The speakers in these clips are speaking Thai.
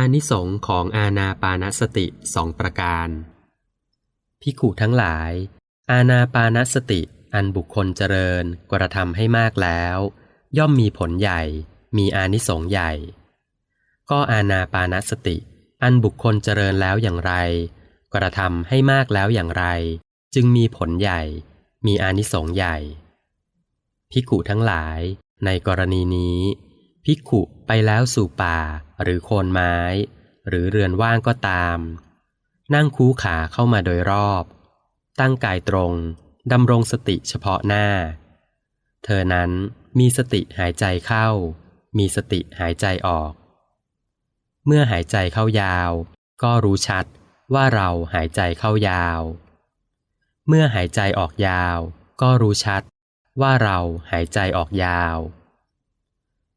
อานิสงของอาณาปานสติสองประการ พิขุทั้งหลาย อาณาปานสติอันบุคคลเจริญกระทำให้มากแล้ว ย่อมมีผลใหญ่ มีอานิสงส์ใหญ่ ก็อาณาปานสติ อันบุคคลเจริญแล้วอย่างไร กระทำให้มากแล้วอย่างไร จึงมีผลใหญ่ มีอานิสงส์ใหญ่พิขุทั้งหลายในกรณีนี้ พิขุไปแล้วสู่ป่า หรือโคนไม้ หรือเรือนว่างก็ตาม นั่งคูขาเข้ามาโดยรอบ ตั้งกายตรงดำรงสติเฉพาะหน้า เธอนั้นมีสติหายใจเข้า มีสติหายใจออก เมื่อหายใจเข้ายาว ก็รู้ชัดว่าเราหายใจเข้ายาว เมื่อหายใจออกยาว ก็รู้ชัดว่าเราหายใจออกยาว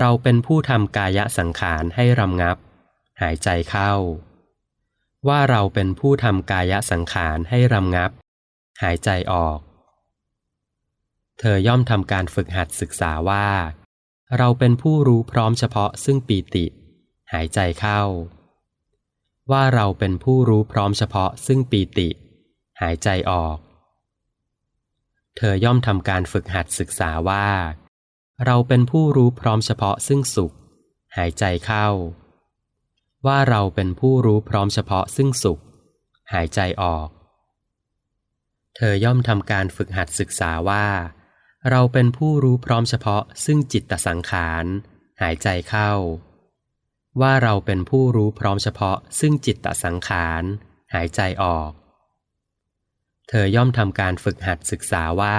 เราเป็นผู้ทำกายสังขารให้รำงับ หายใจเข้า ว่าเราเป็นผู้ทำกายสังขารให้รำงับ หายใจออก เธอย่อมทำการฝึกหัดศึกษาว่า เราเป็นผู้รู้พร้อมเฉพาะซึ่งปีติ หายใจเข้า ว่าเราเป็นผู้รู้พร้อมเฉพาะซึ่งปีติ หายใจออก เธอย่อมทำการฝึกหัดศึกษาว่า เราเป็นผู้รู้พร้อมเฉพาะซึ่งสุข หายใจเข้า ว่าเราเป็นผู้รู้พร้อมเฉพาะซึ่งสุข หายใจออก เธอย่อมทำการฝึกหัดศึกษาว่า เราเป็นผู้รู้พร้อมเฉพาะซึ่งจิตตสังขาร หายใจเข้า ว่าเราเป็นผู้รู้พร้อมเฉพาะซึ่งจิตตสังขาร หายใจออก เธอย่อมทำการฝึกหัดศึกษาว่า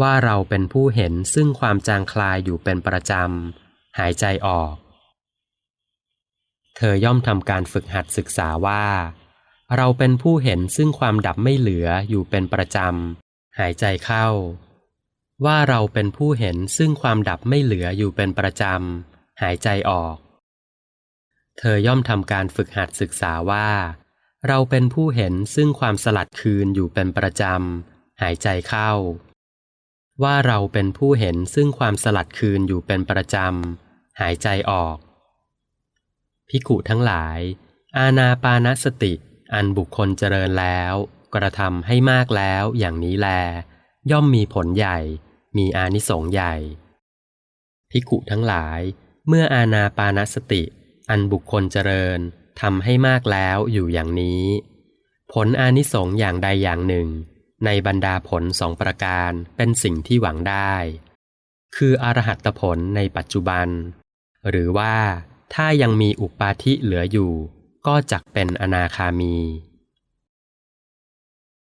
ว่าเราเป็นผู้เห็นซึ่งความจางคลายอยู่เป็นประจำ หายใจออก เธอย่อมทำการฝึกหัดศึกษาว่า เราเป็นผู้เห็นซึ่งความดับไม่เหลืออยู่เป็นประจำ หายใจเข้า ว่าเราเป็นผู้เห็นซึ่งความดับไม่เหลืออยู่เป็นประจำ หายใจออก เธอย่อมทำการฝึกหัดศึกษาว่า เราเป็นผู้เห็นซึ่งความสลัดคืนอยู่เป็นประจำ หายใจเข้า ว่าเราเป็นผู้เห็นซึ่งความสลัดคืนอยู่เป็นประจำ หายใจออก พิกุทั้งหลาย อาณาปานสติ อันบุคคลเจริญแล้ว กระทำให้มากแล้วอย่างนี้แล ย่อมมีผลใหญ่ มีอานิสงส์ใหญ่ พิกุทั้งหลาย เมื่ออาณาปานสติ อันบุคคลเจริญทำให้มากแล้วอยู่อย่างนี้ ผลอานิสงส์อย่างใดอย่างหนึ่ง ในบรรดาผลสองประการเป็นสิ่งที่หวังได้ คืออรหัตผลในปัจจุบัน หรือว่าถ้ายังมีอุปาทิเหลืออยู่ ก็จักเป็นอนาคามี